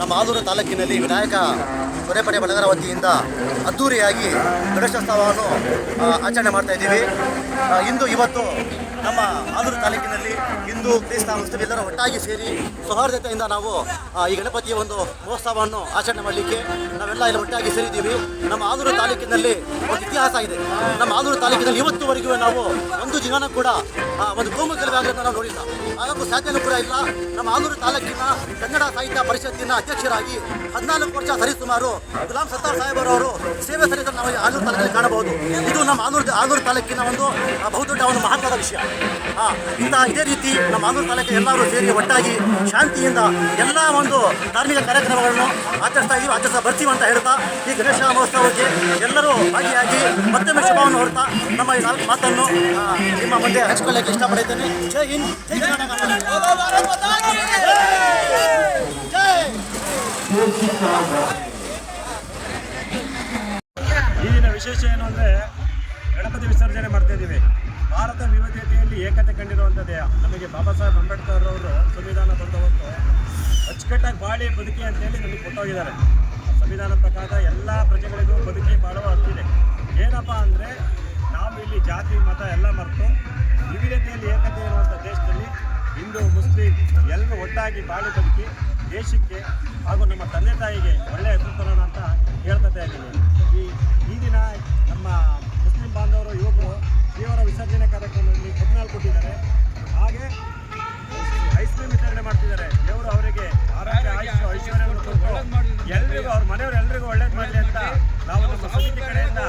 ನಮ್ಮ ಆಲೂರು ತಾಲೂಕಿನಲ್ಲಿ ವಿನಾಯಕ ಕೊನೆಪಡೆ ಬಳಗರ ವತಿಯಿಂದ ಅದ್ದೂರಿಯಾಗಿ ಗಣೇಶೋತ್ಸವವನ್ನು ಆಚರಣೆ ಮಾಡ್ತಾ ಇದ್ದೀವಿ. ಇಂದು ಇವತ್ತು ನಮ್ಮ ಆಲೂರು ತಾಲೂಕಿನಲ್ಲಿ ಹಿಂದೂ ಕ್ರಿಸ್ತ ಮುಸ್ಲಿಂ ಎಲ್ಲರೂ ಒಟ್ಟಾಗಿ ಸೇರಿ ಸೌಹಾರ್ದತೆಯಿಂದ ನಾವು ಈ ಗಣಪತಿಯ ಒಂದು ಮಹೋತ್ಸವವನ್ನು ಆಚರಣೆ ಮಾಡಲಿಕ್ಕೆ ನಾವೆಲ್ಲ ಇಲ್ಲಿ ಒಟ್ಟಾಗಿ ಸೇರಿದ್ದೀವಿ. ನಮ್ಮ ಆದೂರು ತಾಲೂಕಿನಲ್ಲಿ ಒಂದು ಇತಿಹಾಸ ಇದೆ. ನಮ್ಮ ಆದೂರು ತಾಲೂಕಿನಲ್ಲಿ ಇವತ್ತುವರೆಗೂ ನಾವು ಒಂದು ಜೀವನ ಕೂಡ ಒಂದು ಕೋಮು ಗಲಭೆ ನಾವು ನೋಡಿಲ್ಲ. ಹಾಗಾಗೂ ಸಾಧ್ಯನೂ ಕೂಡ ಇಲ್ಲ. ನಮ್ಮ ಆದೂರು ತಾಲೂಕಿನ ಕನ್ನಡ ಸಾಹಿತ್ಯ ಪರಿಷತ್ತಿನ ಅಧ್ಯಕ್ಷರಾಗಿ ಹದಿನಾಲ್ಕು ವರ್ಷ ಸರಿಸುಮಾರು ಗುಲಾಂ ಸತ್ತಾರ್ ಸಾಹೇಬರವರು ಸೇವೆ ಸಲ್ಲಿಸಲು ನಾವು ಆಲೂರು ತಾಲೂಕಿನಲ್ಲಿ ಕಾಣಬಹುದು. ಇದು ನಮ್ಮ ಆಲೂರು ಆಲೂರು ತಾಲೂಕಿನ ಒಂದು ಬಹುದೊಡ್ಡ ಒಂದು ಮಹತ್ವದ ವಿಷಯ. ಹಾ ಇಂಥ ಇದೇ ರೀತಿ ನಮ್ಮ ಆಂಧ್ರ ತಾಲೂಕಿನ ಎಲ್ಲರೂ ಸೇರಿ ಒಟ್ಟಾಗಿ ಶಾಂತಿಯಿಂದ ಎಲ್ಲ ಒಂದು ಧಾರ್ಮಿಕ ಕಾರ್ಯಕ್ರಮಗಳನ್ನು ಆಚರಿಸ್ತಾ ಇದೀವಿ, ಆಚರಿಸ್ತಾ ಬರ್ತೀವಿ ಅಂತ ಹೇಳ್ತಾ ಈ ಗಣೇಶ ಮಹೋತ್ಸವಕ್ಕೆ ಎಲ್ಲರೂ ಭಾಗಿಯಾಗಿ ಮತ್ತೊಮ್ಮೆ ಶುಭವನ್ನು ಹೊರತಾ ನಮ್ಮ ಈ ನಾಲ್ಕು ಮಾತನ್ನು ನಿಮ್ಮ ಮುಂದೆ ಹಂಚಿಕೊಳ್ಳಕ್ಕೆ ಇಷ್ಟಪಡುತ್ತೇನೆ ಜೈ ಹಿಂದ್, ಜೈ ಕರ್ನಾಟಕ. ಜೈ ಈ ದಿನ ವಿಶೇಷ ಏನು ಅಂದರೆ ಗಣಪತಿ ವಿಸರ್ಜನೆ ಮಾಡ್ತಾ ಇದ್ದೀವಿ. ಭಾರತ ವಿವಿಧತೆಯಲ್ಲಿ ಏಕತೆ ಕಂಡಿರುವಂಥದ್ದೇ ನಮಗೆ ಬಾಬಾ ಸಾಹೇಬ್ ಅಂಬೇಡ್ಕರ್ ಅವರು ಸಂವಿಧಾನ ಬಂದ ಹೊತ್ತು ಅಚ್ಚುಕಟ್ಟಾಗಿ ಬಾಳಿ ಬದುಕಿ ಅಂತೇಳಿ ನಮಗೆ ಕೊಟ್ಟೋಗಿದ್ದಾರೆ. ಸಂವಿಧಾನ ಪ್ರಕಾರ ಎಲ್ಲ ಪ್ರಜೆಗಳಿಗೂ ಬದುಕಿ ಬಾಳುವ ಹಕ್ಕಿದೆ ಏನಪ್ಪ ಅಂದರೆ ನಾವು ಇಲ್ಲಿ ಜಾತಿ, ಮತ ಎಲ್ಲ ಮರೆತು ವಿವಿಧತೆಯಲ್ಲಿ ಏಕತೆ ಇರುವಂಥ ದೇಶದಲ್ಲಿ ಹಿಂದೂ, ಮುಸ್ಲಿಂ ಎಲ್ಲರೂ ಒಟ್ಟಾಗಿ ಬಾಳಿ ಬದುಕಿ ದೇಶಕ್ಕೆ ಹಾಗೂ ನಮ್ಮ ತಂದೆ ತಾಯಿಗೆ ಒಳ್ಳೆಯ ಹೆಸರು ತರೋಣ ಅಂತ ಹೇಳ್ಕೊತಾ ಇದ್ದೀನಿ. ಈ ದೇವರು ಎಲ್ರಿಗೂ ಒಳ್ಳೇದು ಮಾಡಲಿ ಅಂತ ನಾವು ನಮ್ಮ ಸಮಿತಿ ಕಡೆಯಿಂದ